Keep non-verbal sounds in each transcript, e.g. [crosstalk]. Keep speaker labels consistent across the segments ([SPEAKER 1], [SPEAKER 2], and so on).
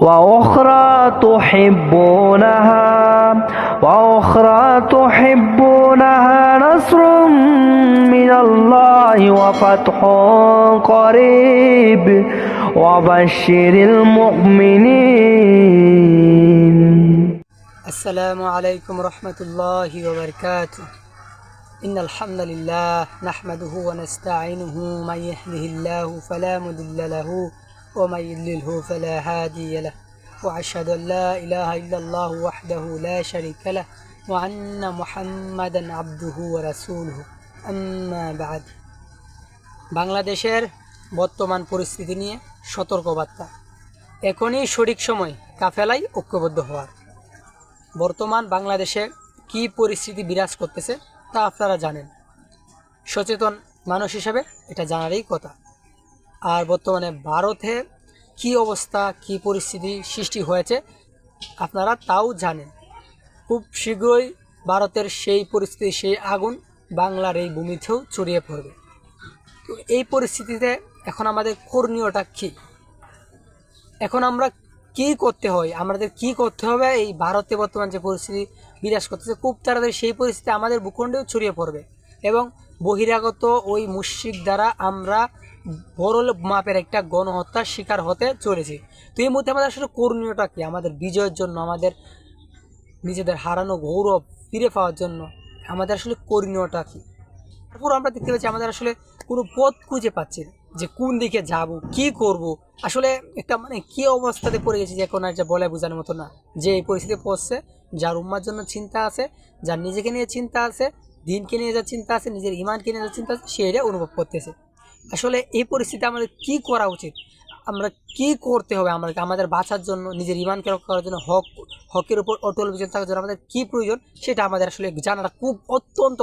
[SPEAKER 1] وأخرى تحبونها وأخرى تحبونها نصر من الله وفتح قريب وبشر المؤمنين.
[SPEAKER 2] السلام عليكم ورحمة الله وبركاته. إن الحمد لله نحمده ونستعينه من يهده الله فلا مضل له ومن يضلله فلا هادي له, وأشهد أن لا إله إلا الله وحده لا شريك له, وأن محمدا عبده ورسوله. أما بعد, বাংলাদেশের বর্তমান পরিস্থিতি নিয়ে সতর্কবার্তা। এখনই সঠিক সময় কাফেলায় ঐক্যবদ্ধ হওয়ার। বর্তমান বাংলাদেশে কি পরিস্থিতি বিরাজ করতেছে তা আপনারা জানেন। সচেতন মানুষ হিসাবে এটা জানারই কথা। আর বর্তমানে ভারতে কি অবস্থা, কি পরিস্থিতি সৃষ্টি হয়েছে আপনারা তাও জানেন। খুব শীঘ্রই ভারতের সেই পরিস্থিতি, সেই আগুন বাংলার এই ভূমিতেও ছড়িয়ে পড়বে। তো এই পরিস্থিতিতে এখন আমাদের করণীয়টা কী? এখন আমরা কি করতে হয়? আমাদের কি করতে হবে? এই ভারতে বর্তমান যে পরিস্থিতি বিরাজ করতেছে, খুব তাড়াতাড়ি সেই পরিস্থিতি আমাদের ভূখণ্ডেও ছড়িয়ে পড়বে। এবং বহিরাগত ওই মুশিক দ্বারা আমরা বড় মাপের একটা গণহত্যার শিকার হতে চলেছি। তো এই মুহূর্তে আমাদের আসলে করণীয়টা কি? আমাদের বিজয়ের জন্য, আমাদের নিজেদের হারানো গৌরব ফিরে পাওয়ার জন্য আমাদের আসলে করণীয়টা কি? তারপর আমরা দেখতে পাচ্ছি আমাদের আসলে কোনো পথ খুঁজে পাচ্ছি না যে কোন দিকে যাব, কি করব। আসলে একটা মানে কি অবস্থাতে পড়ে গেছি যে এখন যা বলে বোঝানোর মতো না। যে এই পরিস্থিতি পড়ছে, যার উম্মার জন্য চিন্তা আছে, যার নিজেকে নিয়ে চিন্তা আছে দিনকে নিয়ে যা চিন্তা আছে, নিজের ইমানকে নিয়ে যা চিন্তা আছে সে এটা অনুভব করতেছে। আসলে এই পরিস্থিতি আমাদের কি করা উচিত? আমরা কি করতে হবে আমরা আমাদের বাঁচার জন্য, নিজের ইমানকে রক্ষা করার জন্য, হক, হকের উপর অটল বিজয় থাকার জন্য আমাদের কী প্রয়োজন? সেটা আমাদের আসলে জানাটা খুব অত্যন্ত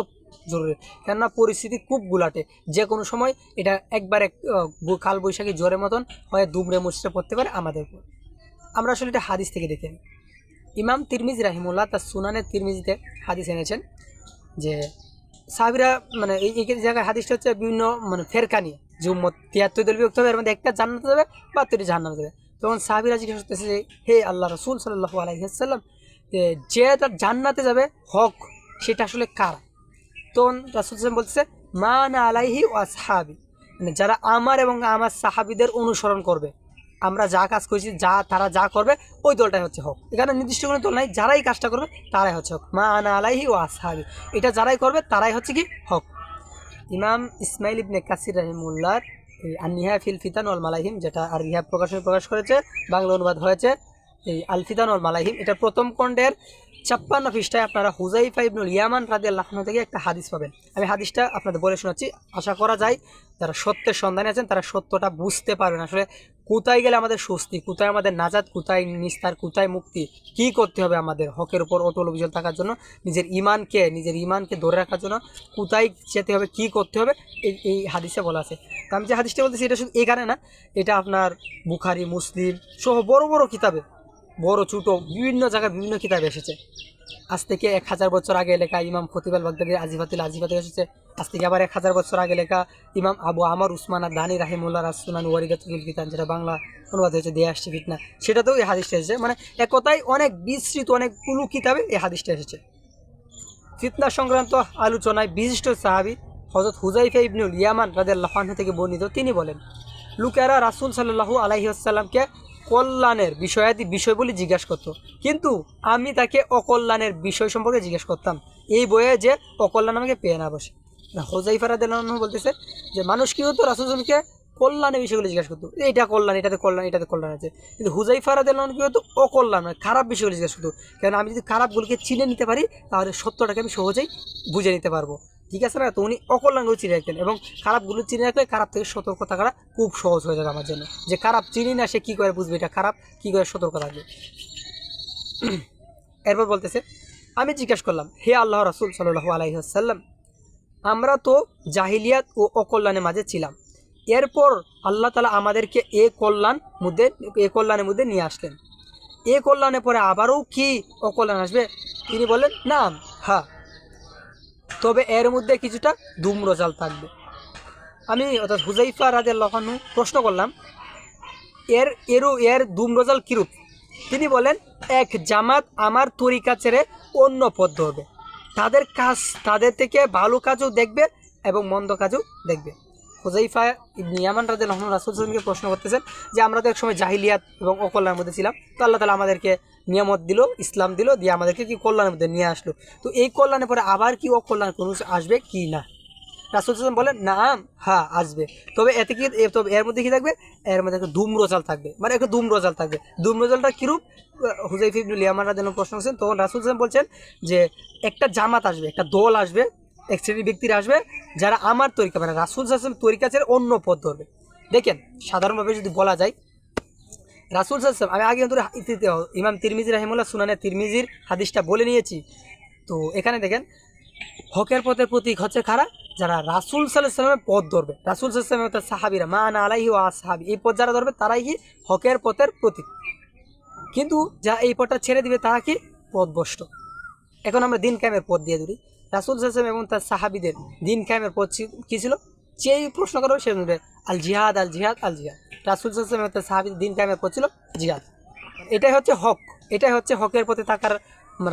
[SPEAKER 2] জরুরি। কেননা পরিস্থিতি খুব গুলাটে। যে কোনো সময় এটা একবার এক কাল বৈশাখী জ্বরের মতন হয়ে, দুমড়ে মুচড়ে পড়তে পারে আমাদের উপর। আমরা আসলে এটা হাদিস থেকে দেখে নিই। ইমাম তিরমিজ রাহিমুল্লাহ তার সুনানের তিরমিজিতে হাদিস এনেছেন যে সাহাবিরা মানে এই জায়গায় হাদিসটা হচ্ছে বিভিন্ন মানে ফেরকা নিয়ে যে উম্মত তিয়াত্তর দল বিভক্ত হবে, এর মধ্যে একটা জান্নাতে যাবে, বাহাত্তরটি জান্নাতে যাবে। তখন সাহাবিরা জিজ্ঞাসা করতেছে যে, হে আল্লাহ রসুল সাল্লাহ আলাইসাল্লাম যে তার জান্নাতে যাবে, হক সেটা আসলে কার? তখন রাসুল সাল্লাম বলতেছে, মা না আলাইহি ওয়া সাহাবি মানে যারা আমার এবং আমার সাহাবিদের অনুসরণ করবে। আমরা যা কাজ করেছি, যা তারা যা করবে, ওই দলটাই হচ্ছে হোক। এখানে নির্দিষ্ট কোনো দল নাই, যারাই কাজটা করবে, তারাই হচ্ছে হোক। মা আনা আলাইহি ও আসহাবি। এটা যারাই করবে, তারাই হচ্ছে কি? হক। ইমাম ইসমাইল ইবনে কাসির রাহিমুল্লাহর এই আনিহা ফিল ফিতান ওয়াল মালাহিম যেটা আর রিহা প্রকাশনে প্রকাশ করেছে, বাংলা অনুবাদ হয়েছে, এই আল ফিতান ওয়াল মালাহিম এটা প্রথম খণ্ডের ছাপ্পান্ন পৃষ্ঠায় আপনারা হুজাইফা ইবনুল ইয়ামান রাদি আল্লাহ থেকে একটা হাদিস পাবেন। আমি হাদিসটা আপনাদের বলে শোনাচ্ছি। আশা করা যায়, যারা সত্যের সন্ধানে আছেন, তারা সত্যটা বুঝতে পারবেন। আসলে কোথায় গেলে আমাদের স্বস্তি? কোথায় আমাদের নাজাদ কোথায় নিস্তার? কোথায় মুক্তি? কি করতে হবে আমাদের হকের উপর অটল অভিযোগ থাকার জন্য? নিজের ইমানকে নিজের ইমানকে ধরে রাখার জন্য কোথায় যেতে হবে, কি করতে হবে? এই এই হাদিসে বলা আছে। তো আমি যে হাদিসটা বলতেছি, এটা শুধু এখানে না, এটা আপনার বুখারি, মুসলিম সহ বড় বড় কিতাবে, বড়, ছোটো, বিভিন্ন জায়গায় বিভিন্ন কিতাবে এসেছে। আজ থেকে এক হাজার বছর আগে লেখা ইমাম খতিবাল বাগদাদি আজিফাতিল আজিফাতে এসেছে। আজ থেকে আবার এক হাজার বছর আগে লেখা ইমাম আবু আমার উসমান আর দানি রাহিমুল্লাহ রাসুনান ওয়ারিদাতুল কিতান যেটা বাংলা অনুবাদ হয়েছে, দিয়ে আসছে ফিটনা সেটাতেও এই হাদিসটা এসেছে। মানে এক কথায় অনেক বিস্তৃত, অনেক কুলু কিতাবে এই হাদিসটা এসেছে। ফিতনা সংক্রান্ত আলোচনায় বিশিষ্ট সাহাবি হজরত হুজাইফা ইবনুল ইয়ামান রাদিয়াল্লাহু আনহু থেকে বর্ণিত, তিনি বলেন, লোকেরা রাসূল সাল্লাল্লাহু আলাইহি আসাল্লামকে কল্যাণের বিষয়াদি বিষয় বলে জিজ্ঞাসা করতো। কিন্তু আমি তাকে অকল্যাণের বিষয় সম্পর্কে জিজ্ঞেস করতাম। এই বইয়ে যে অকল্যাণ আমাকে পেয়ে না বসে। হোজাইফা রাদিয়াল্লাহু বলতেছে যে, মানুষ কি হতো? রাসুলকে কল্যাণের বিষয়গুলো জিজ্ঞাসা করতো। এইটা কল্যাণ, এটাতে কল্যাণ এটাতে কল্যাণ আছে। কিন্তু হুজাইফা রাদিয়াল্লাহু কি হতো? অকল্যাণ মানে খারাপ বিষয়গুলো জিজ্ঞাসা করতো। কারণ আমি যদি খারাপগুলোকে চিনে নিতে পারি, তাহলে সত্যটাকে আমি সহজেই বুঝে নিতে পারব। ঠিক আছে না? তো উনি অকল্যাণগুলো চিনে রাখতেন এবং খারাপগুলো চিনে রাখলে খারাপ থেকে সতর্ক থাকাটা খুব সহজ হয়ে যাবে আমার জন্য। যে খারাপ চিনি না, সে কী করে বুঝবে এটা খারাপ? কী করে সতর্ক থাকবে? [clears throat] এরপর বলতেছে, আমি জিজ্ঞেস করলাম, হে আল্লাহ রাসুল সাল্লাহ আলাইসাল্লাম আমরা তো জাহিলিয়াত ও অকল্যাণের মাঝে ছিলাম। এরপর আল্লাহ তালা আমাদেরকে এ কল্যাণ মধ্যে, এ কল্যাণের মধ্যে নিয়ে আসলেন। এ কল্যাণের পরে আবারও কি অকল্যাণ আসবে? তিনি বললেন, না হ্যাঁ। তবে এর মধ্যে কিছুটা ধূম্রজাল থাকবে। আমি অর্থাৎ হুজাইফা রাজের লখানু প্রশ্ন করলাম, এর এরও এর ধূম্রজাল কিরূপ? তিনি বলেন, এক জামাত আমার তরিকা ছেড়ে অন্য পথ হবে তাদের কাজ, তাদের থেকে ভালো কাজও দেখবে এবং মন্দ কাজও দেখবে। হুজাইফা ইবনে ইয়ামান রাজা রহমান রাসুল সাল্লামকে প্রশ্ন করতেছেন যে আমরা তো একসময় জাহিলিয়াত এবং অকল্যাণের মধ্যে ছিলাম, তো আল্লাহ তালা আমাদেরকে নিয়ামত দিল, ইসলাম দিল, দিয়ে আমাদেরকে কি কল্যাণের মধ্যে নিয়ে আসলো। তো এই কল্যাণের পরে আবার কি অকল্যাণ, কোনো আসবে কি না? রাসুল সাল্লাম বলেন না হ্যাঁ আসবে। তবে এতে কি তবে এর মধ্যে কি থাকবে? এর মধ্যে একটা ধূম্রজাল থাকবে। মানে একটা ধূম্রজাল থাকবে। ধূম্রজালটা কীরূপ? হুজাইফ ইবনুল ইয়ামান রাদিয়াল্লাহু প্রশ্ন করছেন, তখন রাসুল সাল্লাম বলছেন যে একটা জামাত আসবে, একটা দল আসবে এক শ্রেণির ব্যক্তিরা আসবে যারা আমার তরিকা মানে রাসুল সাল্লাম তরিকা ছেড়ে অন্য পথ ধরবে। দেখেন, সাধারণভাবে যদি বলা যায়, রাসুল সাল্লাম আমি আগে ধরে ইমাম তিরমিজি রাহিমুল্লাহ সুনানে তিরমিজির হাদিসটা বলে নিয়েছি। তো এখানে দেখেন, হকের পথের প্রতীক হচ্ছে খারা যারা রাসুল সাল্লামের পথ ধরবে। রাসুল সাল্লামের তার সাহাবিরা, মা না আলাইহি ও সাহাবি এই পথ যারা ধরবে, তারাই কি? হকের পথের প্রতীক। কিন্তু যারা এই পথটা ছেড়ে দিবে, তারা কি? পথভ্রষ্ট। এখন আমরা দিন কায়েমের পথ দিয়ে ধরি। রাসুল সাল্লাম এবং তার সাহাবিদের দিন কায়েমের পথ কি ছিল? যেই প্রশ্ন করো সে আল জিহাদ আল জিহাদ আল জিহাদ। রাসুল সাল্লাম এবং তার সাহাবিদের দিন কায়েমের পথ ছিল জিহাদ। এটাই হচ্ছে হক। এটাই হচ্ছে হকের পথে থাকার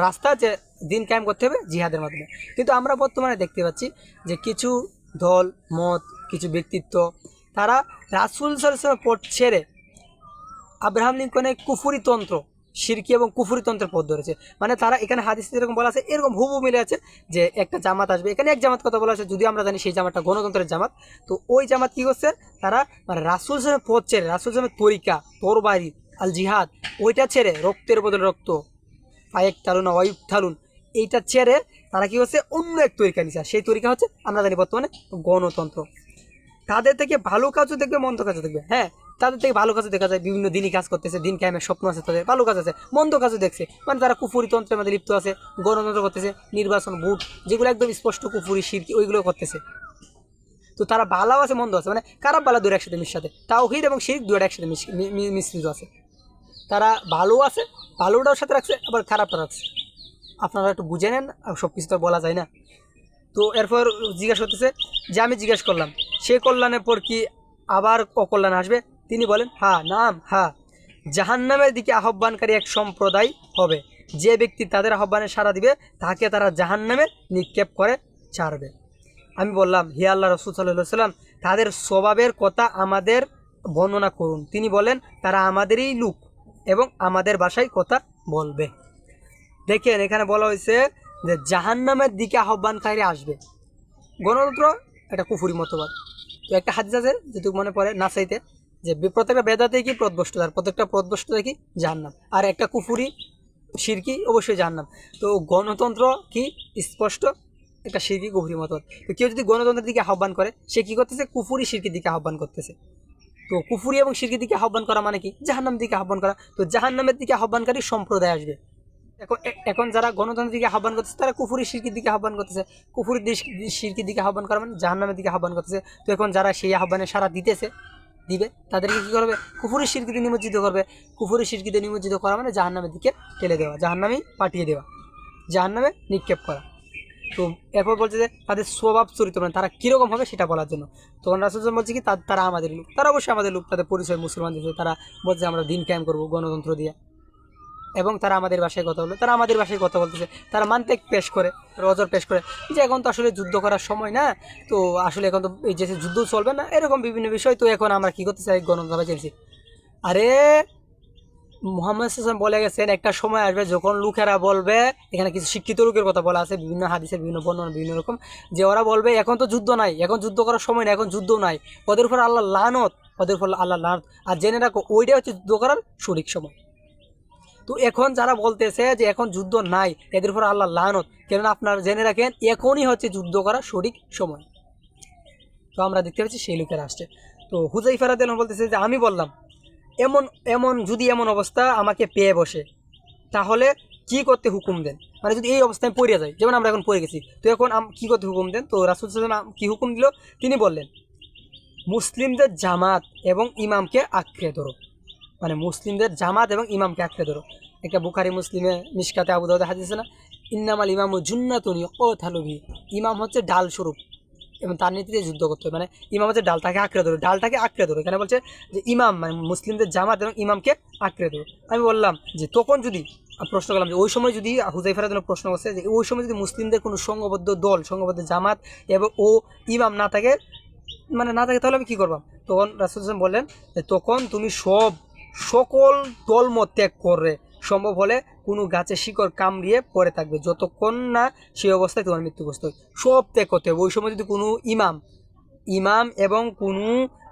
[SPEAKER 2] রাস্তা যে দিন কায়েম করতে হবে জিহাদের মাধ্যমে। কিন্তু আমরা বর্তমানে দেখতে পাচ্ছি যে কিছু দল, মত, কিছু ব্যক্তিত্ব, তারা রাসুল সাল্লামের পথ ছেড়ে আব্রাহাম লিঙ্কনের কুফুরি তন্ত্র সিরকি এবং কুফুরি তন্ত্রের পথ ধরেছে। মানে তারা এখানে হাদিস যেরকম বলা আছে, এরকম হুবু মিলে আছে যে একটা জামাত আসবে। এখানে এক জামাত কথা বলা আছে যদি আমরা জানি সেই জামাতটা গণতন্ত্রের জামাত। তো ওই জামাত কি করছে? তারা মানে রাসুল সালামের পথ ছেড়ে, রাসুল সালামের তরিকা, তরবারি আল জিহাদ ওইটা ছেড়ে রক্তের বদলে রক্ত পায়েক থালুন অয়ুব থালুন এইটা ছেড়ে তারা কি হচ্ছে অন্য এক তরিকা নিচ্ছে সেই তরিকা হচ্ছে আমরা জানি বর্তমানে গণতন্ত্র। তাদের থেকে ভালো কাজও দেখবে, মন্দ কাজও দেখবে। হ্যাঁ তাদের থেকে ভালো কাজও দেখা যায়, বিভিন্ন দিনই কাজ করতেছে, দিন কায়েমের স্বপ্ন আছে তাদের, ভালো কাজ আছে, মন্দ কাজও দেখছে। মানে তারা কুফুরি তন্ত্রের মধ্যে লিপ্ত আছে, গণতন্ত্র করতেছে, নির্বাচন, ভোট, যেগুলো একদম স্পষ্ট কুফুরি শিরকি ওইগুলো করতেছে। তো তারা ভালো আছে, মন্দ আছে মানে খারাপ ভালো দুটো একসাথে মিশাতে তাওহিদ এবং শিরিক দুটো একসাথে মিশ্রিত আছে। তারা ভালো আছে, ভালোটাও সাথে রাখছে, আবার খারাপটা রাখছে। আপনারা একটু বুঝে নেন সব কিছু তো বলা যায় না। তো এরপর জিজ্ঞাসা করতেছে, যে আমি জিজ্ঞেস করলাম, সে কল্যাণের পর কি আবার অকল্যাণ আসবে? তিনি বলেন, হা, নাম হ্যাঁ জাহান্নামের দিকে আহ্বানকারী এক সম্প্রদায় হবে। যে ব্যক্তি তাদের আহ্বানে সাড়া দিবে, তাকে তারা জাহান্নামে নিক্ষেপ করে ছাড়বে। আমি বললাম, হে আল্লাহ রসুল সাল্লাহ সাল্লাম তাদের স্বভাবের কথা আমাদের বর্ণনা করুন। তিনি বলেন, তারা আমাদেরই লোক এবং আমাদের ভাষায় কথা বলবে। দেখেন, এখানে বলা হয়েছে যে জাহান্নামের দিকে আহ্বানকারী আসবে। গণতন্ত্র একটা কুফুরি মতবাদ। তো একটা হাদিস আছে, যেটুকু মনে পড়ে নাসাইতে। যে প্রত্যেকটা বেদাতে কি প্রদবষ্টতার প্রত্যেকটা প্রদবষ্টতা কি জাহান্নাম আর একটা কুফুরি শিরকি অবশ্যই জাহান্নাম তো গণতন্ত্র কি স্পষ্ট? একটা শিরকি কুফুরি মতবাদ তো কেউ যদি গণতন্ত্রের দিকে আহ্বান করে, সে কি করতেছে? কুফুরি শিরকির দিকে আহ্বান করতেছে। তো কুফুরি এবং সিরকির দিকে আহ্বান করা মানে কি? জাহান্নামের দিকে আহ্বান করা। তো জাহান্নামের দিকে আহ্বানকারী সম্প্রদায় আসবে। এখন এখন যারা গণতন্ত্রের দিকে আহ্বান করতেছে, তারা কুফুরি শিরকির দিকে আহ্বান করতেছে। কুফুরি শিরকির দিকে আহ্বান করা মানে জাহান্নামের দিকে আহ্বান করতেছে। তো এখন যারা সেই আহ্বানে সারা দিতেছে দিবে, তাদেরকে কী করবে? কুফুরি শিরকিতে নিমজ্জিত করবে। কুফুরি শিরকিতে নিমজ্জিত করা মানে জাহান্নামের দিকে ঠেলে দেওয়া, জাহান্নামেই পাঠিয়ে দেওয়া, জাহান্নামে নিক্ষেপ করা। তো এরপর বলছে যে, তাদের স্বভাব চরিত্র মানে তারা কীরকম হবে সেটা বলার জন্য। তখন রাসুল বলছে কি তারা আমাদের লোক, তারা অবশ্যই আমাদের লোক, তাদের পরিচয় মুসলমানদের সাথে তারা বলছে আমরা দিন ক্যাম্প করব গণতন্ত্র দিয়ে। এবং তারা আমাদের ভাষায় কথা বলে তারা আমাদের ভাষায় কথা বলতেছে। তারা মানতেক পেশ করে, রজর পেশ করে। যে এখন তো আসলে যুদ্ধ করার সময় না, তো আসলে এখন তো এই যে যুদ্ধ চলবে না, এরকম বিভিন্ন বিষয়। তো এখন আমরা কী করতে চাই? গণতন্ত্র চেয়েছি আরে, মোহাম্মদ হাসান বলে গেছেন, একটা সময় আসবে যখন লোকেরা বলবে, এখানে কিছু শিক্ষিত লোকের কথা বলা আছে, বিভিন্ন হাদিসে, বিভিন্ন বর্ণনা, বিভিন্ন রকম, যে ওরা বলবে, এখন তো যুদ্ধ নাই, এখন যুদ্ধ করার সময় না, এখন যুদ্ধ নাই। ওদের উপর আল্লাহ লানত, ওদের উপর আল্লাহ লানত। আর জেনে রাখো ওইটাই হচ্ছে যুদ্ধ করার সঠিক সময়। তো এখন যারা বলতেছে যে এখন যুদ্ধ নাই, এদের উপর আল্লাহ লানত। কেননা আপনারা জেনে রাখেন, এখনই হচ্ছে যুদ্ধ করার সঠিক সময়। তো আমরা দেখতে পাচ্ছি সেই লোকেরা আসছে। তো হুজাই ফেরাদ বলতেছে যে, আমি বললাম, এমন এমন যদি এমন অবস্থা আমাকে পেয়ে বসে, তাহলে কি করতে হুকুম দেন? মানে যদি এই অবস্থায় পড়ে যায় যেমন আমরা এখন পড়ে গেছি, তো এখন কি করতে হুকুম দেন? তো রাসুল কি হুকুম দিল? তিনি বললেন, মুসলিমদের জামাত এবং ইমামকে আঁকড়ে ধরো। মানে মুসলিমদের জামাত এবং ইমামকে আঁকড়ে ধরো। একটা বুখারি, মুসলিমে মিসকাতে আবু দাউদে হাদিস না? ইন্নামাল ইমাম জুন্নাতুনি ও থালুভি ইমাম হচ্ছে ডাল স্বরূপ এবং তার নীতিতে যুদ্ধ করতে হবে মানে ইমাম হচ্ছে ডালটাকে আঁকড়ে ধরে, ডালটাকে আঁকড়ে ধরো। এখানে বলছে যে ইমাম মানে মুসলিমদের জামাত এবং ইমামকে আঁকড়ে ধরো। আমি বললাম যে তখন যদি প্রশ্ন করলাম যে ওই সময় যদি হুজাইফার জন্য প্রশ্ন করছে যে ওই সময় যদি মুসলিমদের কোনো সংঘবদ্ধ দল, সংঘবদ্ধ জামাত এবং ও ইমাম না থাকে মানে না থাকে, তাহলে আমি কী করবাম তখন রাসুল বললেন যে তখন তুমি সব সকল দলমত ত্যাগ করে সম্ভব হলে কোনো গাছে শিকড় কামড়িয়ে পড়ে থাকবে। যতক্ষণ না সেই অবস্থায় তোমার মৃত্যুগ্রস্ত হয় সব ত্যাগ করতে হবে। ওই সময় যদি কোনো ইমাম ইমাম এবং কোনো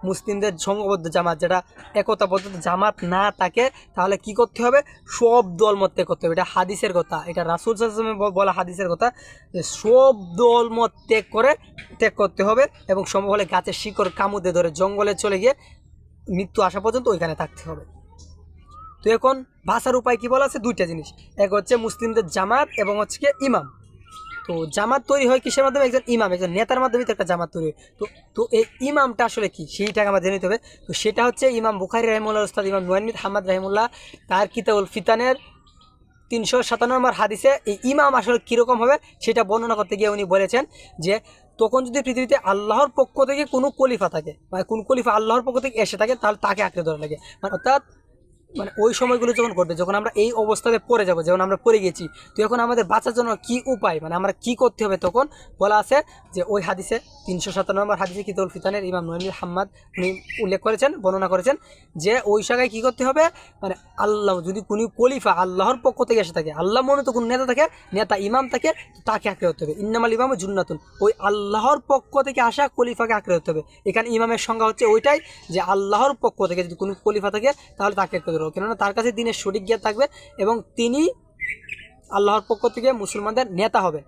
[SPEAKER 2] মুসলিমদের সংঘবদ্ধ জামাত যেটা একতাবদ্ধ জামাত না থাকে, তাহলে কি করতে হবে? সব দল মত ত্যাগ করতে হবে। এটা হাদিসের কথা। এটা রাসুল সাল্লামে বলা হাদিসের কথা যে সব দল মত ত্যাগ করে ত্যাগ করতে হবে এবং সম্ভব হলে গাছের শিকড় কামুদে ধরে জঙ্গলে চলে গিয়ে মৃত্যু আসা পর্যন্ত ওইখানে থাকতে হবে। তো এখন ভাষার উপায় কি বলা আছে? দুইটা জিনিস। এক হচ্ছে মুসলিমদের জামাত এবং হচ্ছে কি ইমাম। তো জামাত তৈরি হয় কিসের মাধ্যমে? একজন ইমাম, একজন নেতার মাধ্যমে তো একটা জামাত তৈরি হয়। তো তো এই ইমামটা আসলে কি? সেইটাকে আমার জেনে নিতে হবে। তো সেটা হচ্ছে ইমাম বুখারি রহিমুল্লাহ উস্তাদ ইমাম নুয়ানিদ হাম্মদ রহিমুল্লাহ তার কিতাবুল ফিতানের তিনশো সাতান্ন নম্বর হাদিসে এই ইমাম আসলে কীরকম হবে সেটা বর্ণনা করতে গিয়ে উনি বলেছেন যে তখন যদি পৃথিবীতে আল্লাহর পক্ষ থেকে কোনো কলিফা থাকে মানে কোন কলিফা আল্লাহর পক্ষ থেকে এসে থাকে, তাহলে তাকে আঁকড়ে ধরে লাগে মানে অর্থাৎ মানে ওই সময়গুলো যখন ঘটবে, যখন আমরা এই অবস্থাতে পড়ে যাব যেমন আমরা পড়ে গেছি, তো এখন আমাদের বাঁচার জন্য কি উপায়? মানে আমরা কি করতে হবে? তখন বলা আছে যে ওই হাদিসে তিনশো সাতান্ন নম্বর হাদিসে কিতুল ফিতানের ইমাম নইমুল হাম্মাদ উনি উল্লেখ করেছেন, বর্ণনা করেছেন যে ওই জায়গায় কী করতে হবে? মানে আল্লাহ যদি কোনো কলিফা আল্লাহর পক্ষ থেকে এসে থাকে, আল্লাহ মনে তো কোনো নেতা থাকে, নেতা ইমাম থাকে তাকে আঁকড়ে হতে হবে। ইন্নামাল ইমাম জুন্নাতুন, ওই আল্লাহর পক্ষ থেকে আসা কলিফাকে আঁকড়ে হতে হবে। এখানে ইমামের সংজ্ঞা হচ্ছে ওইটাই যে আল্লাহর পক্ষ থেকে যদি কোনো কলিফা থাকে, তাহলে তাকে আঁকড়ে ধরো কেননা তার কাছে দিনের সঠিক জ্ঞান থাকবে এবং তিনি আল্লাহর পক্ষ থেকে মুসলমানদের নেতা হবে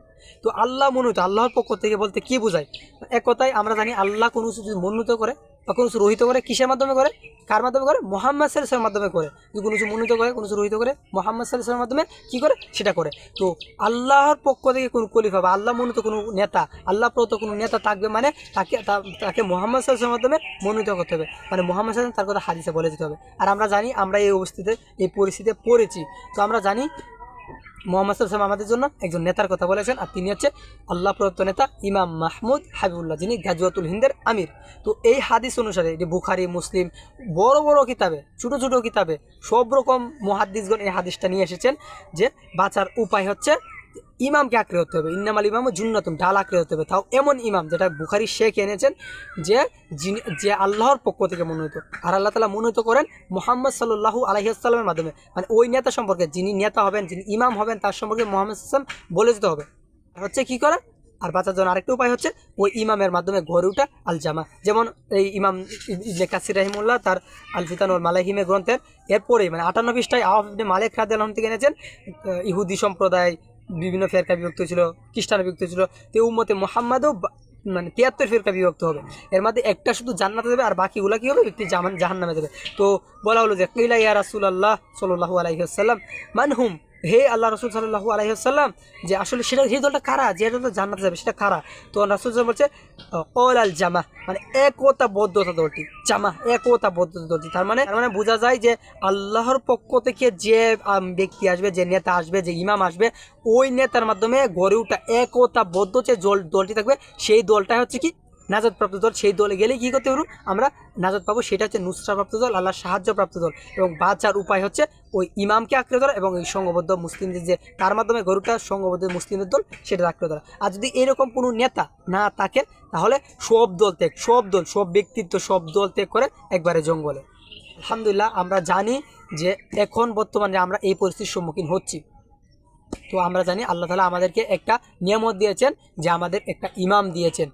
[SPEAKER 2] তো আল্লাহ মনোনীত, আল্লাহর পক্ষ থেকে বলতে কি বোঝায়? এক কথায় আমরা জানি আল্লাহ কোনো কিছু যদি মনোনীত করে কোনো কিছু রহিত করে, কিসের মাধ্যমে করে? কার মাধ্যমে করে? মোহাম্মদ সাল্লামের মাধ্যমে করে। যদি কোনো কিছু মনোনীত করে, কোনো কিছু রহিত করে, মোহাম্মদ সাল্লামের মাধ্যমে কি করে? সেটা করে। তো আল্লাহর পক্ষ থেকে কোনো কলিফা বা আল্লাহ মনোনীত কোনো নেতা, আল্লাহ প্রত কোনো নেতা থাকবে মানে তাকে তাকে মোহাম্মদ সাল্লামের মাধ্যমে মনোনীত করতে হবে। মানে মোহাম্মদ সাল্লাম তার কথা হাদিসে বলে দিতে হবে। আর আমরা জানি আমরা এই অবস্থিতে, এই পরিস্থিতিতে পড়েছি। তো আমরা জানি মোহাম্মদ সাল্লাম আমাদের জন্য একজন নেতার কথা বলেছেন, আর তিনি হচ্ছে আল্লাহ প্রদত্ত নেতা ইমাম মাহমুদ হাবিবুল্লাহ, যিনি গাজুয়াতুল হিন্দের আমির। তো এই হাদিস অনুসারে যে বুখারি, মুসলিম, বড় বড় কিতাবে, ছোট ছোট কিতাবে সব রকম মহাদ্দিসগণ এই হাদিসটা নিয়ে এসেছেন যে বাঁচার উপায় হচ্ছে ইমামকে আঁকড়ে হতে হবে। ইন্নামাল ইমামও জুন্নাতুন, ঢাল আঁকড়ে হতে হবে। তাও এমন ইমাম যেটা বুখারি, শেখ এনেছেন যে যে আল্লাহর পক্ষ থেকে মনোনীত। আর আল্লাহ তালা মনোনীত করেন মোহাম্মদ সাল্লু আলহিহাস্লামের মাধ্যমে। মানে ওই নেতা সম্পর্কে, যিনি নেতা হবেন, যিনি ইমাম হবেন, তার সম্পর্কে মোহাম্মদ সাল্লাম বলে দিতে হবে। আর হচ্ছে কি করা? আর বাঁচার জন্য আরেকটা উপায় হচ্ছে ওই ইমামের মাধ্যমে গড়ে ওঠা আল জামা যেমন এই ইমাম ইবনে কাসির রহিমুল্লাহ তার আল ফিতান ওল মালাহিমে গ্রন্থের এরপরেই মানে আটান্ন পৃষ্ঠায় ইবনে মালিক রাদ থেকে এনেছেন ইহুদি সম্প্রদায় বিভিন্ন ফেরকা বিভক্ত ছিল, খ্রিস্টান বিভক্ত ছিল তো উম্মতে মোহাম্মদও মানে তিয়াত্তর ফেরকা বিভক্ত হবে। এর মধ্যে একটা শুধু জান্নাতে দেবে আর বাকিগুলো কী হবে? একটি জাহান নামে দেবে তো বলা হলো যে, কৈলা ইয়া রাসুল আল্লাহ সাল্লাহু আলাইসাল্লাম মানহুম হে আল্লাহ রসুল সাল্লাহু আলাইসাল্লাম যে আসলে সেটা সেই দলটা কারা? যে দলটা জান্নাতে যাবে, সেটা কারা? তো রাসুল বলছে অল আল জামা মানে একতা বদ্ধতা দলটি, জামা একতা বদ্ধতা দলটি। তার মানে মানে বোঝা যায় যে আল্লাহর পক্ষ থেকে যে ব্যক্তি আসবে, যে নেতা আসবে, যে ইমাম আসবে, ওই নেতার মাধ্যমে গড়ে একতা বদ্ধ যে দলটি থাকবে, সেই দলটা হচ্ছে কি? নাজাদপ্রাপ্ত দল, সেই দলে গেলে কি করতে পারব আমরা নাজাদ পাবো সেটা হচ্ছে নুসরাপ্রাপ্ত দল, আল্লাহ সাহায্যপ্রাপ্ত দল। এবং বাঁচার উপায় হচ্ছে ওই ইমামকে আঁকড়ে ধরা এবং এই সংঘবদ্ধ মুসলিমদের যে, তার মাধ্যমে গরুটা সংঘবদ্ধ মুসলিমদের দল, সেটা আঁকড়ে ধরা। আর যদি এরকম কোনো নেতা না থাকে তাহলে সব দল ত্যাগ, সব দল, সব ব্যক্তিত্ব, সব দল ত্যাগ করে একবারে জঙ্গলে। আলহামদুলিল্লাহ, আমরা জানি যে এখন বর্তমানে আমরা এই পরিস্থিতির সম্মুখীন হচ্ছি। তো আমরা জানি আল্লাহ তালা আমাদেরকে একটা নিয়ামত দিয়েছেন যে আমাদের একটা ইমাম দিয়েছেন।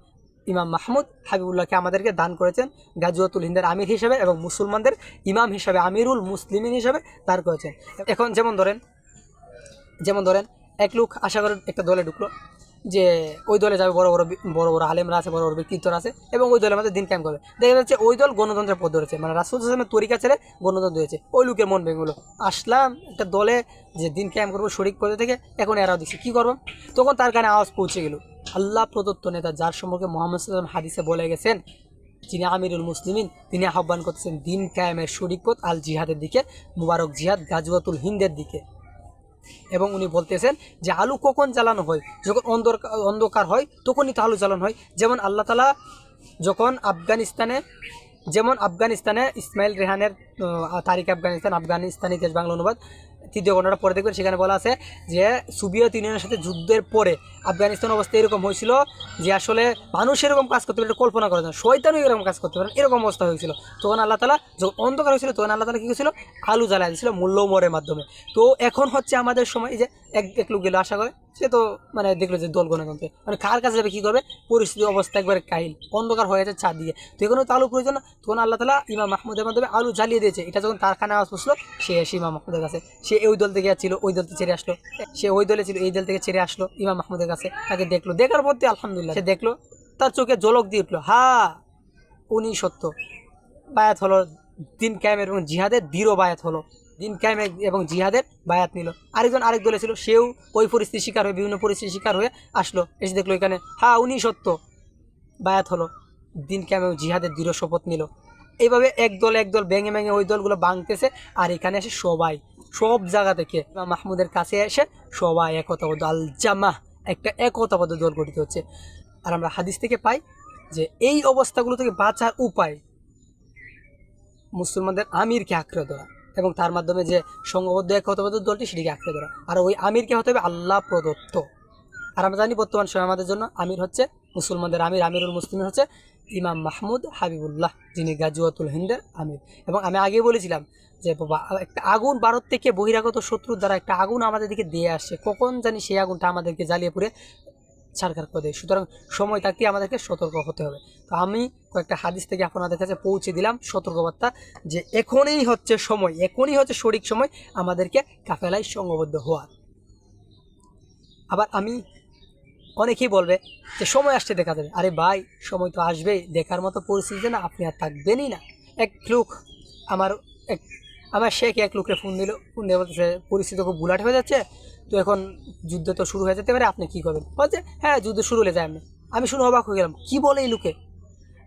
[SPEAKER 2] ইমাম মাহমুদ হাবিবুল্লাহকে আমাদেরকে দান করেছেন গাজুয়াতুল হিন্দের আমির হিসেবে এবং মুসলমানদের ইমাম হিসাবে, আমিরুল মুসলিমিন হিসাবে দান করেছেন। এখন যেমন ধরেন যেমন ধরেন, এক লোক আশা করেন একটা দলে ঢুকলো। যে ওই দলে যাবে বড় বড় বড় বড় আলেমরা আছে, বড় বড় ব্যক্তিত্বরা আছে এবং ওই দলের মধ্যে দিন ক্যাম্প করবে। দেখা যাচ্ছে ওই দল গণতন্ত্রের পথ ধরেছে। মানে রাসুল হাসানের তরিকা ছেড়ে গণতন্ত্র হয়েছে ওই লোকের মন ভেঙে আসলাম একটা দলে যে দিন ক্যাম্প করব, শরিক পদে থেকে এখন এরাও দিচ্ছে। কী করব? তখন তার কানে আওয়াজ পৌঁছে গেল। আল্লাহ প্রদত্ত নেতা যার সম্পর্কে মোহাম্মদ সাল্লাম হাদিসে বলে গেছেন, যিনি আমিরুল মুসলিমিন, তিনি আহ্বান করতেছেন দিন কায়েমের শরিক পথ, আল জিহাদের দিকে, মুবারক জিহাদ গাজওয়াতুল হিন্দের দিকে। এবং উনি বলতেছেন যে আলু কখন জ্বালানো হয়? যখন অন্ধকার অন্ধকার হয়, তখনই তো আলু জ্বালানো হয়। যেমন আল্লাহ তালা যখন আফগানিস্তানে যেমন আফগানিস্তানে ইসমাইল রেহানের তারিখ আফগানিস্তান, আফগানিস্তানি দেশ বাংলা অনুবাদ তৃতীয় ঘটনাটা পরে দেখবেন, সেখানে বলা আছে যে সোভিয়েত ইউনিয়নের সাথে যুদ্ধের পরে আফগানিস্তান অবস্থা এরকম হয়েছিল যে আসলে মানুষ এরকম কাজ করতে পারে, এটা কল্পনা করা যায়। শয়তানও এরকম কাজ করতে পারে এরকম অবস্থা হয়েছিল। তখন আল্লাহ তালা যখন অন্ধকার হয়েছিল, তখন আল্লাহ তালা কী করেছিল? আলু জ্বালাই দিয়েছিল মূল্যমরের মাধ্যমে। তো এখন হচ্ছে আমাদের সময় যে এক এক লোক গেলো আশা করে, সে তো মানে দেখল যে দল গণতন্ত্রে। মানে কার কাছে যাবে, কী করবে? পরিস্থিতি, অবস্থা একবারে কাহিল অন্ধকার হয়ে যাচ্ছে চারদিকে। তো এখানেও তো আলু প্রয়োজন তখন আল্লাহ তালা ইমাম মাহমুদের মাধ্যমে আলু জ্বালিয়ে দিয়েছে। এটা যখন তার খানে আওয়াজ পড়ছিল সে এসে ইমাম মাহমুদের কাছে। সে ওই দল থেকে ছিল ওই দল থেকে ছেড়ে আসলো। সে ওই দলে ছিল, এই দল থেকে ছেড়ে আসলো ইমাম মাহমুদের কাছে, তাকে দেখল। দেখার পর আলহামদুলিল্লাহ সে দেখল, তার চোখে জলক দিয়ে উঠল, হা, উনি সত্য। বায়াত হলো, দিন ক্যামের এবং জিহাদের দৃঢ় বায়াত হলো। দিন ক্যাম এবং জিহাদের বায়াত নিল। আরেকজন আরেক দলে ছিল, সেও ওই পরিস্থিতির শিকার হয়ে, বিভিন্ন পরিস্থিতির শিকার হয়ে আসলো। এসে দেখল এখানে হ্যাঁ উনি সত্য। বায়াত হলো, দিন ক্যাম এবং জিহাদের দৃঢ় শপথ নিল। এইভাবে এক দল এক দল ভেঙে ভেঙে ওই দলগুলো ভাঙতেছে, আর এখানে এসে সবাই সব জায়গা থেকে মাহমুদের কাছে এসে সবাই একতাবদ্ধ আল জামা, একটা একতাবদ্ধ দল গঠিত হচ্ছে। আর আমরা হাদিস থেকে পাই যে এই অবস্থাগুলো থেকে বাঁচার উপায় মুসলমানদের আমিরকে আঁকড়ে ধরা এবং তার মাধ্যমে যে সংঘবদ্ধ একতাবদ্ধ দলটি সেটিকে আঁকড়ে ধরা। আর ওই আমিরকে হতে হবে আল্লাহ প্রদত্ত। আর আমরা জানি বর্তমান সময় আমাদের জন্য আমির হচ্ছে মুসলমানদের আমির, আমিরুল মুসলিম হচ্ছে ইমাম মাহমুদ হাবিবুল্লাহ, যিনি গাজুয়াতুল হিন্দের আমির। এবং আমি আগে বলেছিলাম যে, বাবা, একটা আগুন ভারত থেকে বহিরাগত শত্রুর দ্বারা একটা আগুন আমাদের দিকে দিয়ে আসছে কখন জানি সেই আগুনটা আমাদেরকে জ্বালিয়ে পুড়ে ছাড়খার করে দেয়। সুতরাং সময় থাকতে আমাদেরকে সতর্ক হতে হবে। তো আমি কয়েকটা হাদিস থেকে আপনাদের কাছে পৌঁছে দিলাম সতর্কবার্তা যে, এখনই হচ্ছে সময়, এখনই হচ্ছে সঠিক সময় আমাদেরকে কাফেলায় সঙ্গবদ্ধ হওয়ার আবার আমি অনেকেই বলবে যে সময় আসছে দেখা যাবে আরে ভাই, সময় তো আসবেই। দেখার মতো পরিস্থিতি না আপনি আর থাকবেনই না। এক লোক আমার এক, আমার শেখ এক লোককে ফোন দিল। ফোন দিয়ে বলতেছে পরিস্থিতি খুব গুলাট হয়ে যাচ্ছে। তো এখন যুদ্ধ তো শুরু হয়ে যেতে পারে, আপনি কী করবেন? বলছে হ্যাঁ যুদ্ধ শুরু হলে যায় আমি। আমি শুনে অবাক হয়ে গেলাম, কী বলে এই লোকে?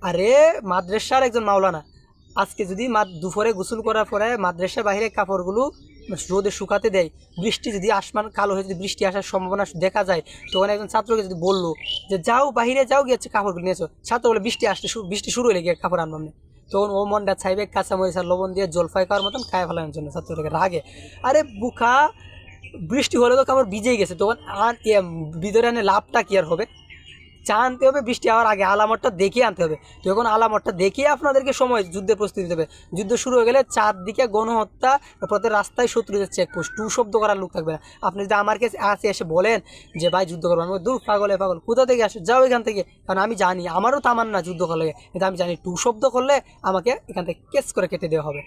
[SPEAKER 2] আরে, মাদ্রাসার একজন মাওলানা। আজকে যদি মা দুপুরে গোসল করার পরে মাদ্রাসার বাইরে কাপড়গুলো রোদে শুকাতে দেয়, বৃষ্টি যদি আসমান কালো হয়ে যদি বৃষ্টি আসার সম্ভাবনা দেখা যায়, তখন একজন ছাত্রকে যদি বলল যে, যাও বাইরে যাও গিয়েছে কাপড়গুলো নিয়েছো ছাত্র বলে, বৃষ্টি আসতে বৃষ্টি শুরু হলে গিয়ে কাপড় আনবামনি তখন ও মনটা চাইবে কাঁচামরিচ আর লবণ দিয়ে জলফাই খাওয়ার মতন খায় ফেলানোর জন্য ছাত্রটাকে রাগে। আরে বুখা বৃষ্টি হলে তো কাপড় ভিজেই গেছে। তখন আর ভিতরে আনে লাভটা কি আর হবে? চা আনতে হবে, বৃষ্টি হওয়ার আগে আলামতটা দেখিয়ে আনতে হবে। তো এখন আলামতটা দেখিয়ে আপনাদেরকে সময় যুদ্ধের প্রস্তুতি দেবে যুদ্ধ শুরু হয়ে গেলে চারদিকে গণহত্যা প্রতি রাস্তায় শত্রুদের চেকপোস্ট টু শব্দ করার লোক থাকবে না। আপনি যদি আমার কাছে আসে, এসে বলেন যে, ভাই, যুদ্ধ করব আমি দূর, পাগলে পাগল, কোথা থেকে আসো? যাও এখান থেকে। কারণ আমি জানি, আমারও তামান না যুদ্ধ করলে কিন্তু আমি জানি, টু শব্দ করলে আমাকে এখান থেকে কেস করে কেটে দেওয়া হবে।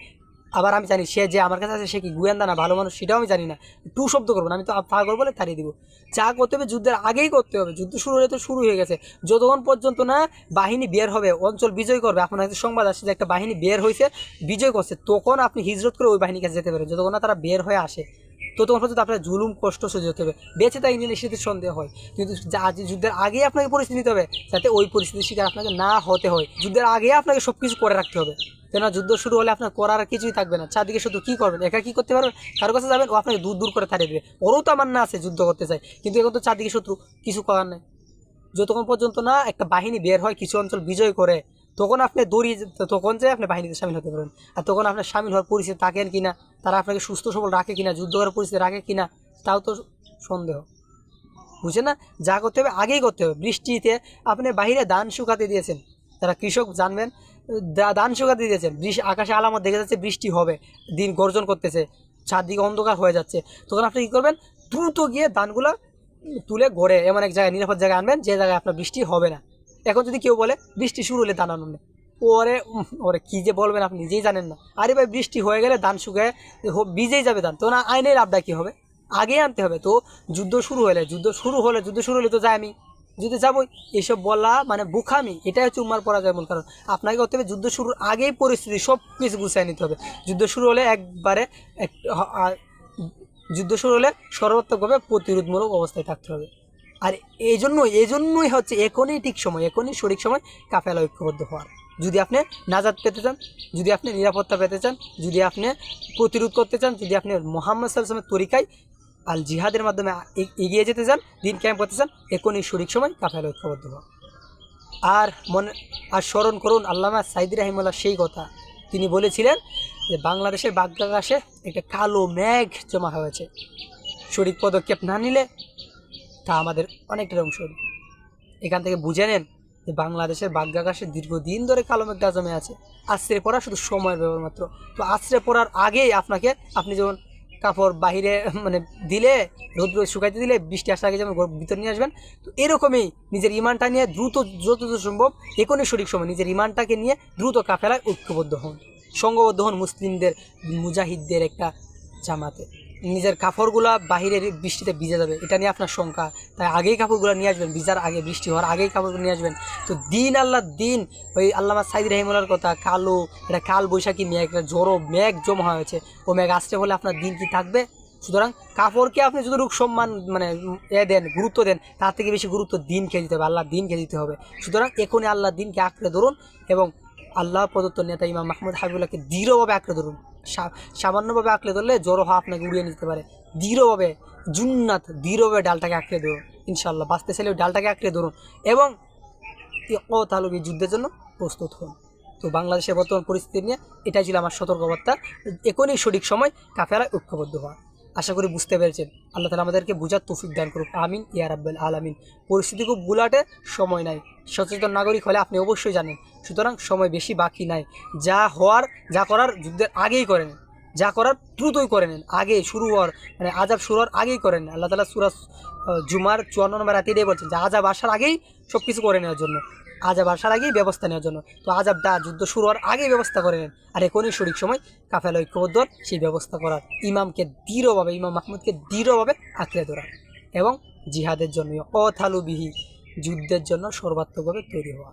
[SPEAKER 2] আবার আমি জানি সে যে আমার কাছে আছে, সে কি গুয়েন্দা না ভালো মানুষ? সেটাও আমি জানি না। টু শব্দ করব না, আমি তো পাগল বলে তাড়িয়ে দিব। যা করতে হবে, যুদ্ধের আগেই করতে হবে। যুদ্ধ শুরু হলে তো শুরু হয়ে গেছে। যতক্ষণ পর্যন্ত না বাহিনী বের হবে, অঞ্চল বিজয় করবে, আপনার কাছে সংবাদ আসছে যে একটা বাহিনী বের হয়েছে, বিজয় করছে, তখন আপনি হিজরত করে ওই বাহিনীর কাছে যেতে পারেন যতক্ষণ না তারা বের হয়ে আসে, ততক্ষণ পর্যন্ত আপনার জুলুম, কষ্ট সহ্য হতে হবে। বেঁচে তাই ইঞ্জিনের সাথে সন্দেহ হয়। কিন্তু যুদ্ধের আগেই আপনাকে পরিস্থিতি নিতে হবে, যাতে ওই পরিস্থিতির শিকার আপনাকে না হতে হয়। যুদ্ধের আগেই আপনাকে সব কিছু করে রাখতে হবে। কেননা যুদ্ধ শুরু হলে আপনার করার কিছুই থাকবে না। চারদিকে শুধু কী করবেন? একা কী করতে পারবেন? কারও কাছে যাবেন, ও আপনাকে দূর দূর করে তাড়িয়ে দেবে। ওরও তো আমার না আছে যুদ্ধ করতে চাই। কিন্তু এখন তো চারদিকে শত্রু, কিছু করার নেই। যতক্ষণ পর্যন্ত না একটা বাহিনী বের হয়, কিছু অঞ্চল বিজয় করে, তখন আপনি দৌড়িয়ে তখন যে আপনি বাহিনীতে সামিল হতে পারেন আর তখন আপনার সামিল হওয়ার পরিস্থিতি থাকেন কিনা, তারা আপনাকে সুস্থ, সবল রাখে কিনা, যুদ্ধ করার পরিস্থিতি রাখে কিনা, তাও তো সন্দেহ। বুঝছেন না? যা করতে হবে, আগেই করতে হবে। বৃষ্টিতে আপনি বাহিরে ধান শুকাতে দিয়েছেন। তারা কৃষক জানবেন ধান শুকাতে দিয়েছে। বৃষ্টি আকাশে আলামত দেখা যাচ্ছে বৃষ্টি হবে, দিন গর্জন করতেছে, চারদিকে অন্ধকার হয়ে যাচ্ছে। তখন আপনি কী করবেন? দ্রুত গিয়ে ধানগুলো তুলে ঘরে, এমন এক জায়গায়, নিরাপদ জায়গায় আনবেন, যে জায়গায় আপনার বৃষ্টি হবে না। এখন যদি কেউ বলে, বৃষ্টি শুরু হলে ধান আনুন। ওরে ওরে, কী যে বলবেন আপনি, নিজেই জানেন না। আরে ভাই, বৃষ্টি হয়ে গেলে ধান শুকায় ভিজেই যাবে ধান তো না আইনের লাভটা কী হবে? আগে আনতে হবে। তো যুদ্ধ শুরু হলে, যুদ্ধ শুরু হলে, যুদ্ধ শুরু হলে তো যাই আমি যুদ্ধে যাব এইসব বলা মানে বুখামি এটাই হচ্ছে উম্মার পরা যায় মূল কারণ। আপনাকে করতে হবে, যুদ্ধ শুরুর আগেই পরিস্থিতি, সব কিছু গুছিয়ে নিতে হবে। যুদ্ধ শুরু হলে একবারে এক যুদ্ধ শুরু হলে সর্বাত্মকভাবে প্রতিরোধমূলক অবস্থায় থাকতে হবে। আর এই জন্য এই জন্যই হচ্ছে এখনই ঠিক সময়, এখনই সঠিক সময় কাফেলা ঐক্যবদ্ধ হওয়ার। যদি আপনি নাজাদ পেতে চান, যদি আপনি নিরাপত্তা পেতে চান, যদি আপনি প্রতিরোধ করতে চান, যদি আপনি মোহাম্মদ সাল্লামের তরিকায় আল জিহাদের মাধ্যমে এগিয়ে যেতে চান, দিন ক্যাম্প করতে চান, এখনই সঠিক সময় কাফেলা ঐক্যবদ্ধ হওয়া আর মনে, আর স্মরণ করুন, আল্লামা সাইদ রাহিমুল্লাহ সেই কথা। তিনি বলেছিলেন যে, বাংলাদেশের বাগ্যাকাশে একটা কালো মেঘ জমা হয়েছে। সঠিক পদক্ষেপ না নিলে তা আমাদের অনেকটা অংশ এখান থেকে বুঝে নেন যে, বাংলাদেশের বাগ্যাকাশে দীর্ঘদিন ধরে কালো মেঘটা জমে আছে। আশ্রে পড়া শুধু সময়ের ব্যাপার মাত্র। তো আশ্রে পড়ার আগেই আপনাকে, আপনি যেমন কাপড় বাহিরে মানে দিলে, রোদ শুকাইতে দিলে বৃষ্টি আসার আগে যেমন ভিতরে নিয়ে আসবেন, তো এরকমই নিজের ইমানটা নিয়ে দ্রুত, যত সম্ভব এখনই সঠিক সময় নিজের ইমানটাকে নিয়ে দ্রুত কাফেলায় ঐক্যবদ্ধ হন। সঙ্গবদ্ধ হন মুসলিমদের, মুজাহিদদের একটা জামাতে। নিজের কাপড়গুলা বাহিরের বৃষ্টিতে ভিজে যাবে। এটা নিয়ে আপনার শঙ্কা। তাই আগেই কাপড়গুলো নিয়ে আসবেন, ভিজার আগে বৃষ্টি হওয়ার আগেই কাপড়গুলো নিয়ে আসবেন। তো দিন আল্লাহ দিন, ওই আল্লামা সাইদ রহিমুল্লার কথা, কালো, এটা কাল বৈশাখী মেঘ একটা জড়ো মেঘ জমা হয়েছে ও মেঘ আসতে বলে আপনার দিন কি থাকবে? সুতরাং কাপড়কে আপনি যতটুকু সম্মান মানে এ দেন, গুরুত্ব দেন, তার থেকে বেশি গুরুত্ব দিনকে দিতে হবে, আল্লাহ দিনকে দিতে হবে। সুতরাং এখনই আল্লাহ দিনকে আঁকড়ে ধরুন এবং আল্লাহ প্রদত্ত নেতা ইমাম মাহমুদ হাবিবুল্লাহকে দৃঢ়ভাবে আঁকড়ে ধরুন। সামান্যভাবে আঁকড়ে ধরলে জড়ো হওয়া আপনাকে উড়িয়ে নিতে পারে। দৃঢ়ভাবে, জুন্নাত দৃঢ়ভাবে ডালটাকে আঁকড়ে ধরুন ইনশাল্লাহ বাঁচতে চাইলে ডালটাকে আঁকড়ে ধরুন এবং ও তালবি যুদ্ধের জন্য প্রস্তুত হন। তো বাংলাদেশের বর্তমান পরিস্থিতি নিয়ে এটাই ছিল আমার সতর্কবার্তা। এখনই সঠিক সময় কাফেলায় ঐক্যবদ্ধ হওয়া। আশা করি বুঝতে পেরেছেন। আল্লাহ তালা আমাদেরকে বুঝার তৌফিক দান করুক। আমিন, ইয়া রাব্বাল আলামিন। পরিস্থিতি খুব গুলাটে, সময় নাই। সচেতন নাগরিক হলে আপনি অবশ্যই জানেন সুতরাং সময় বেশি বাকি নাই। যা হওয়ার, যা করার যুদ্ধের আগেই করে নেন। যা করার দ্রুতই করে নেন। আগে শুরু হওয়ার মানে আজাব শুরু হওয়ার আগেই করেন আল্লাহ তালা সুরাজ জুমার চুয়ান্ন নম্বর রাতে এটাই বলছেন যে আজাব আসার আগেই সব কিছু করে নেওয়ার জন্য। আজাব আসার আগেই ব্যবস্থা নেওয়ার জন্য। তো আজাবটা যুদ্ধ শুরু হওয়ার আগেই ব্যবস্থা করে নেন। আর এখনই সঠিক সময় কাফেল ঐক্যবদ্ধ সেই ব্যবস্থা করার, ইমামকে দৃঢ়ভাবে, ইমাম মাহমুদকে দৃঢ়ভাবে আঁকড়ে ধরা এবং জিহাদের জন্য অথালুবিহি যুদ্ধের জন্য সর্বাত্মকভাবে তৈরি হওয়া।